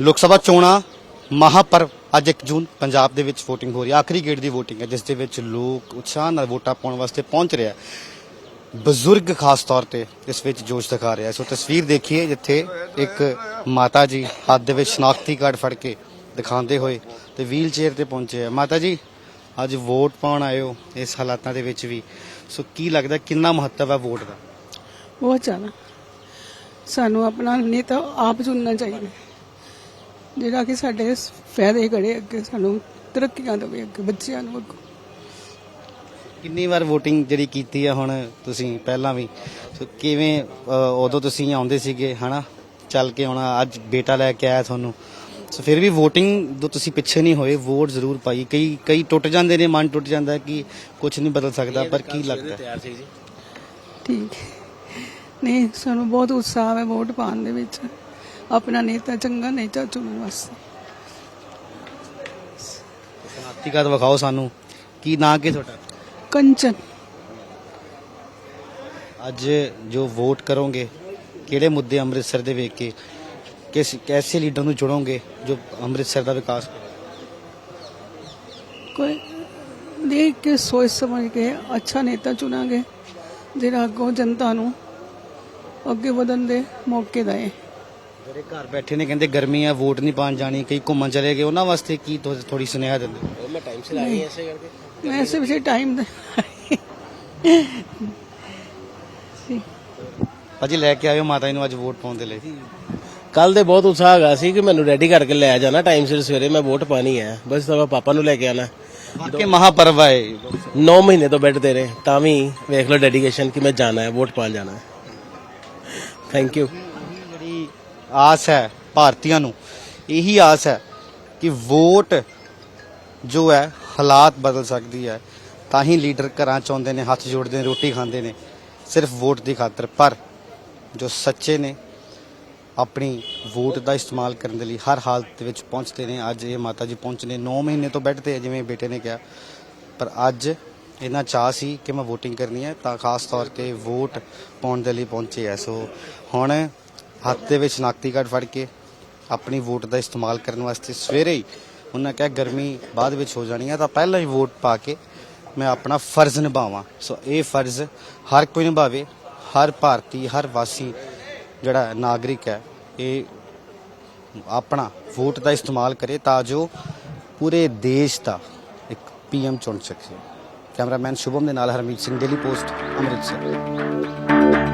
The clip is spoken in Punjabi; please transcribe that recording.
ਲੋਕ ਸਭਾ ਚੋਣਾਂ ਮਹਾਪਰਵ ਅੱਜ 1 ਜੂਨ ਪੰਜਾਬ ਦੇ ਵਿੱਚ VOTING ਹੋ ਰਹੀ ਹੈ। ਆਖਰੀ ਗੇੜ ਦੀ VOTING ਹੈ, ਜਿਸ ਦੇ ਵਿੱਚ ਲੋਕ ਉਤਸ਼ਾਹ ਨਾਲ ਵੋਟਾਂ ਪਾਉਣ ਵਾਸਤੇ ਪਹੁੰਚ ਰਿਹਾ ਬਜ਼ੁਰਗ ਖਾਸ ਤੌਰ ਤੇ ਇਸ ਵਿੱਚ ਜੋਸ਼ ਦਿਖਾ ਰਿਹਾ ਸੋ ਤਸਵੀਰ ਦੇਖੀਏ, ਜਿੱਥੇ ਇੱਕ ਮਾਤਾ ਜੀ ਹੱਥ ਦੇ ਵਿੱਚ ਸ਼ਨਾਖਤੀ ਕਾਰਡ ਫੜ ਕੇ ਦਿਖਾਉਂਦੇ ਹੋਏ ਤੇ ਵੀਲ ਚੇਅਰ ਤੇ ਪਹੁੰਚੇ ਆ ਮਾਤਾ ਜੀ ਅੱਜ ਵੋਟ ਪਾਉਣ ਆਏ ਹੋ ਇਸ ਹਾਲਾਤਾਂ ਦੇ ਵਿੱਚ ਵੀ। ਸੋ ਕੀ ਲੱਗਦਾ ਕਿੰਨਾ ਮਹੱਤਵ ਹੈ ਵੋਟ ਦਾ? ਬਹੁਤ ਜ਼ਿਆਦਾ। ਸਾਨੂੰ ਆਪਣਾ ਨੇਤਾ ਆਪ ਚੁਣਨਾ ਚਾਹੀਦਾ। ਜਿਹੜਾ ਕਿ ਸਾਡੇ ਫਾਇਦੇ ਕਰੇ ਅੱਗੇ ਸਾਨੂੰ ਤਰੱਕੀਆਂ ਦੇਵੇ ਅੱਗੇ ਬੱਚਿਆਂ ਨੂੰ ਅੱਗੋਂ। ਕਿੰਨੀ ਵਾਰ VOTING ਜਿਹੜੀ ਕੀਤੀ ਹੈ ਹੁਣ ਤੁਸੀਂ ਪਹਿਲਾਂ ਵੀ? ਸੋ ਕਿਵੇਂ ਅ, ਉਦੋਂ ਤੁਸੀਂ ਆਉਂਦੇ ਸੀਗੇ ਹਨਾ? ਚੱਲ ਕੇ ਹੁਣ ਅੱਜ ਬੇਟਾ ਲੈ ਕੇ ਆਇਆ ਤੁਹਾਨੂੰ। ਸੋ ਫਿਰ ਵੀ VOTING ਤੋਂ ਤੁਸੀਂ ਪਿੱਛੇ ਨਹੀਂ ਹੋਏ ਵੋਟ ਜ਼ਰੂਰ ਪਾਈ। ਕਈ ਕਈ ਟੁੱਟ ਜਾਂਦੇ ਨੇ ਮਨ ਟੁੱਟ ਜਾਂਦਾ ਕਿ ਕੁਝ ਨਹੀਂ ਬਦਲ ਸਕਦਾ ਪਰ ਕੀ ਲੱਗਦਾ? ਤਿਆਰ ਸੀ ਜੀ। ਠੀਕ। ਨਹੀਂ ਸਾਨੂੰ ਬਹੁਤ ਉਤਸ਼ਾਹ ਹੈ ਵੋਟ ਪਾਉਣ ਦੇ ਵਿੱਚ। ਆਪਣਾ ਨੇਤਾ ਚੰਗਾ ਨੇਤਾ ਚੁਣਨ ਵਾਸਤੇ। ਸ਼ਨਾਖਤੀ ਕਾਰਡ ਵਿਖਾਓ ਸਾਨੂੰ? ਕੀ ਨਾਂ ਕੀ ਤੁਹਾਡਾ? ਕੰਚਨ। ਅੱਜ ਜੋ ਵੋਟ ਕਰੋਗੇ ਕਿਹੜੇ ਮੁੱਦੇ ਅੰਮ੍ਰਿਤਸਰ ਦੇ ਵੇਖ ਕੇ ਕਿਸ ਕੈਸੇ ਲੀਡਰ ਨੂੰ ਚੁਣੋਗੇ ਜੋ ਅੰਮ੍ਰਿਤਸਰ ਦਾ ਵਿਕਾਸ ਕਰੇ? ਕੋਈ ਦੇਖ ਕੇ ਸੋਚ ਸਮਝ ਕੇ ਅੱਛਾ ਨੇਤਾ ਚੁਣਾਂਗੇ ਜਿਹੜਾ ਅੱਗੋਂ ਜਨਤਾ ਨੂੰ ਅੱਗੇ ਵਧਣ ਦੇ ਮੌਕੇ ਦੇਏ ਜਿਹੜੇ ਘਰ ਬੈਠੇ ਨੇ ਕਹਿੰਦੇ ਗਰਮੀ ਆ ਵੋਟ ਨਹੀਂ ਪਾਣ ਜਾਣੀ ਕਈ ਘੁੰਮਣ ਚਲੇ ਗਏ। ਉਹਨਾਂ ਵਾਸਤੇ ਕੀ ਥੋੜੀ ਸੁਨੇਹਾ ਦਿੰਦੇ ਉਹ ਮੈਂ ਟਾਈਮ ਸੇ ਆਈ ਐਸੇ ਕਰਕੇ। ਮੈਂ ਇਸੇ ਵਿੱਚ ਟਾਈਮ ਦੇ ਭਾਜੀ ਲੈ ਕੇ ਆਇਓ ਮਾਤਾ ਜੀ ਨੂੰ ਅੱਜ ਵੋਟ ਪਾਉਣ ਦੇ ਲਈ। ਕੱਲ ਦੇ ਬਹੁਤ ਉਤਸ਼ਾਹ ਹੈਗਾ ਸੀ ਕਿ ਮੈਨੂੰ ਰੈਡੀ ਕਰਕੇ ਲੈ ਜਾਣਾ ਟਾਈਮ ਸਿਰ ਸਵੇਰੇ ਮੈਂ ਵੋਟ ਪਾਣੀ ਹੈ। ਬਸ ਤਾਂ ਮੈਂ ਪਾਪਾ ਨੂੰ ਲੈ ਕੇ ਆਣਾ ਵਾਕਈ ਮਹਾਪਰਵ ਹੈ 9 ਮਹੀਨੇ ਤੋਂ ਬੈਠ ਦੇ ਰਹੇ ਤਾਂ ਵੀ ਵੇਖ ਲਓ ਡੈਡੀਕੇਸ਼ਨ ਕਿ ਮੈਂ ਜਾਣਾ ਹੈ ਵੋਟ ਪਾਣ ਜਾਣਾ ਹੈ। ਥੈਂਕ ਯੂ ਆਸ ਹੈ ਭਾਰਤੀਆਂ ਨੂੰ, ਇਹੀ ਆਸ ਹੈ ਕਿ ਵੋਟ ਜੋ ਹੈ ਹਾਲਾਤ ਬਦਲ ਸਕਦੀ ਹੈ, ਤਾਂ ਹੀ ਲੀਡਰ ਘਰਾਂ ਚ ਆਉਂਦੇ ਨੇ, ਹੱਥ ਜੋੜਦੇ ਨੇ, ਰੋਟੀ ਖਾਂਦੇ ਨੇ, ਸਿਰਫ ਵੋਟ ਦੀ ਖਾਤਰ। ਪਰ ਜੋ ਸੱਚੇ ਨੇ, ਆਪਣੀ ਵੋਟ ਦਾ ਇਸਤੇਮਾਲ ਕਰਨ ਦੇ ਲਈ ਹਰ ਹਾਲਤ ਵਿੱਚ ਪਹੁੰਚਦੇ ਨੇ। ਅੱਜ ਇਹ ਮਾਤਾ ਜੀ ਪਹੁੰਚਨੇ 9 ਮਹੀਨੇ ਤੋਂ ਬੈਠਦੇ ਆ, ਜਿਵੇਂ ਬੇਟੇ ਨੇ ਕਿਹਾ। ਪਰ ਅੱਜ ਇਹਨਾਂ ਚਾਹ ਸੀ ਕਿ ਮੈਂ VOTING ਕਰਨੀ ਹੈ, ਤਾਂ ਖਾਸ ਤੌਰ ਤੇ ਵੋਟ ਪਾਉਣ ਦੇ ਲਈ ਪਹੁੰਚੇ ਐ ਸੋ ਹੁਣ ਹੱਥ ਦੇ ਵਿੱਚ ਸ਼ਨਾਖਤੀ ਕਾਰਡ ਫੜ ਕੇ ਆਪਣੀ ਵੋਟ ਦਾ ਇਸਤੇਮਾਲ ਕਰਨ ਵਾਸਤੇ ਸਵੇਰੇ ਹੀ ਉਹਨਾਂ ਕਿਹਾ ਗਰਮੀ ਬਾਅਦ ਵਿੱਚ ਹੋ ਜਾਣੀ ਹੈ ਤਾਂ ਪਹਿਲਾਂ ਹੀ ਵੋਟ ਪਾ ਕੇ ਮੈਂ ਆਪਣਾ ਫਰਜ਼ ਨਿਭਾਵਾਂ। ਸੋ ਇਹ ਫਰਜ਼ ਹਰ ਕੋਈ ਨਿਭਾਵੇ, ਹਰ ਭਾਰਤੀ, ਹਰ ਵਾਸੀ ਜਿਹੜਾ ਨਾਗਰਿਕ ਹੈ, ਇਹ ਆਪਣਾ ਵੋਟ ਦਾ ਇਸਤੇਮਾਲ ਕਰੇ ਤਾਂ ਜੋ ਪੂਰੇ ਦੇਸ਼ ਦਾ ਇੱਕ ਪੀਐਮ ਚੁਣ ਸਕੇ। ਕੈਮਰਾਮੈਨ ਸ਼ੁਭਮ ਦੇ ਨਾਲ ਹਰਮੀਤ ਸਿੰਘ ਡੇਲੀ ਪੋਸਟ ਅੰਮ੍ਰਿਤਸਰ।